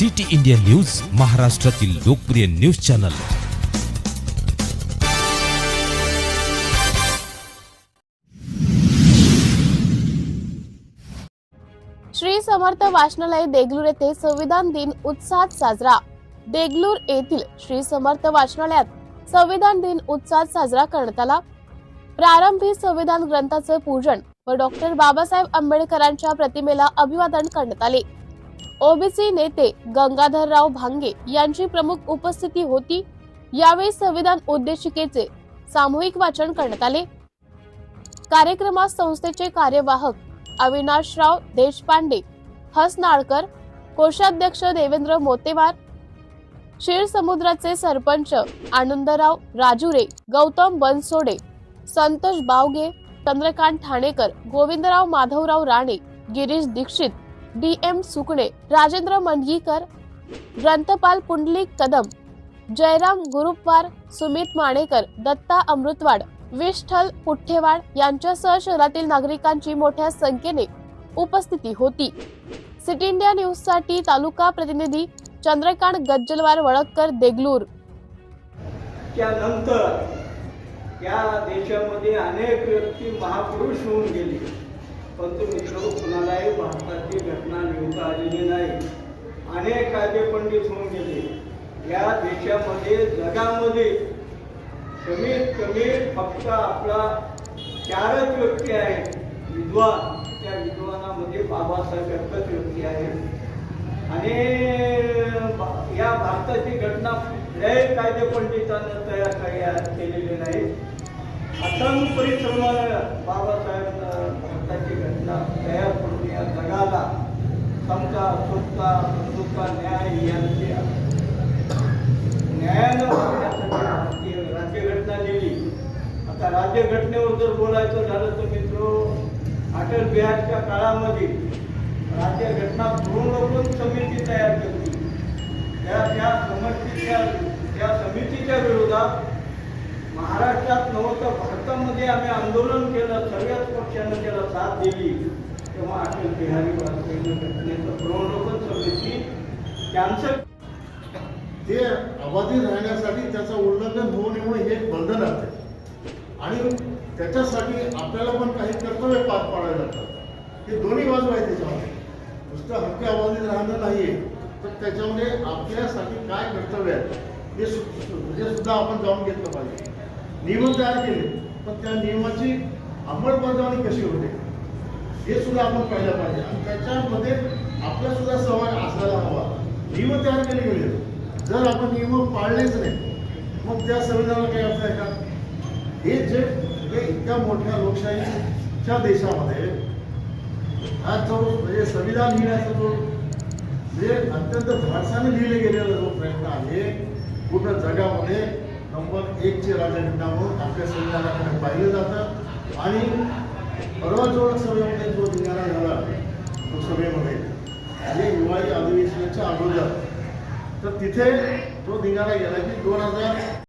City India news महाराष्ट्रातील लोकप्रिय news channel. Shri Samarth वाचनालय देगलूर येथे संविधान दिन उत्साहात साजरा. देगलूर येथील श्री समर्थ वाचनालयात संविधान दिन उत्साहात साजरा करण्यात आला. प्रारंभी संविधान ग्रंथाचं पूजन व डॉक्टर बाबासाहेब आंबेडकरांच्या प्रतिमेला अभिवादन करण्यात आले. ओबीसी नेते गंगाधरराव भांगे यांची प्रमुख उपस्थिती होती. यावेळी संविधान उद्देशिकेचे सामूहिक वाचन करण्यात आले. कार्यक्रमात संस्थेचे कार्यवाहक अविनाशराव देशपांडे हसनाळकर कोषाध्यक्ष देवेंद्र मोतेवार क्षीरसमुद्राचे सरपंच आनंदराव राजुरे गौतम बनसोडे संतोष बावगे चंद्रकांत ठाणेकर गोविंदराव माधवराव राणे गिरीश दीक्षित डी एम सुकणे राजेंद्र मंडगीकर ग्रंथपाल पुंडलिक कदम जयराम गुरुपवार सुमित माणेकर दत्ता अमृतवाड विष्ठल पुठ्ठेवाड यांच्यासह शहरातील नागरिकांची मोठ्या संख्येने उपस्थिती होती. सिटी इंडिया न्यूजसाठी तालुका प्रतिनिधी चंद्रकांत गज्जलवार वळककर देगलूर. त्यानंतर या देशामध्ये अनेक व्यक्ती महापुरुष होऊन गेले. परंतु मित्र भारताची घटना लिहता आलेली नाही. अनेक कायदे पंडित होऊन गेले. या देशामध्ये जगामध्ये कमीत कमी फक्त आपला चारच व्यक्ती आहेत. विद्वान. त्या विद्वानामध्ये बाबासाहेब एकच व्यक्ती आहेत. आणि या भारताची घटना कुठल्याही कायदे पंडितांना तयार केलेली नाही. असंख्य परिश्रमाने बाबासाहेब भारताची घटना तयार करून या जगाला समता सुटका न्याय यांची न्यायानं वागण्यासाठी राज्यघटना लिहिली आता राज्यघटनेवर जर बोलायचं झालं तर मित्र अटल बिहारच्या काळामध्ये राज्यघटना पूर्णपण समिती तयार केली त्या त्या समितीच्या त्या समितीच्या विरोधात महाराष्ट्रात नव्हतं भारतामध्ये आम्ही आंदोलन केलं सगळ्याच पक्षानं त्याला साथ दिली. तेव्हा अटल बिहारी वाजपेयी घटनेचं पुनर्वसन कॅन्सर. ते अबाधित राहण्यासाठी त्याचं उल्लंघन होऊ नये हे एक बंधन असते आणि त्याच्यासाठी आपल्याला पण काही कर्तव्य पार पाडावे लागतात. हे दोन्ही बाजू आहे त्याच्यामध्ये. नुसतं हक्क अबाधित राहणं नाहीये. तर त्याच्यामध्ये आपल्यासाठी काय कर्तव्य आहे? हे हे सुद्धा आपण जाऊन घेतलं पाहिजे. नियम तयार केले पण त्या नियमाची अंमलबजावणी कशी होते? हे सुद्धा आपण पाहिलं पाहिजे. आणि त्याच्यामध्ये आपला सुद्धा सहभाग असायला हवा. नियम तयार केले गेले. जर आपण नियम पाळलेच नाही मग त्या संविधानाला काही अर्थ आहे का? हे जे हे इतक्या मोठ्या लोकशाहीच्या देशामध्ये हा जो म्हणजे संविधान लिहिण्याचा जो म्हणजे अत्यंत धाडसाने लिहिले गेलेला जो प्रयत्न आहे पूर्ण जगामध्ये नंबर एकचे राज्यघटना म्हणून आपल्या संविधानाकडे पाहिलं जातं. आणि परवा जो लोकसभेमध्ये जो निघाला झाला लोकसभेमध्ये हिवाळी अगोदर. तर तिथे तो निघाला गेला की दोन हजार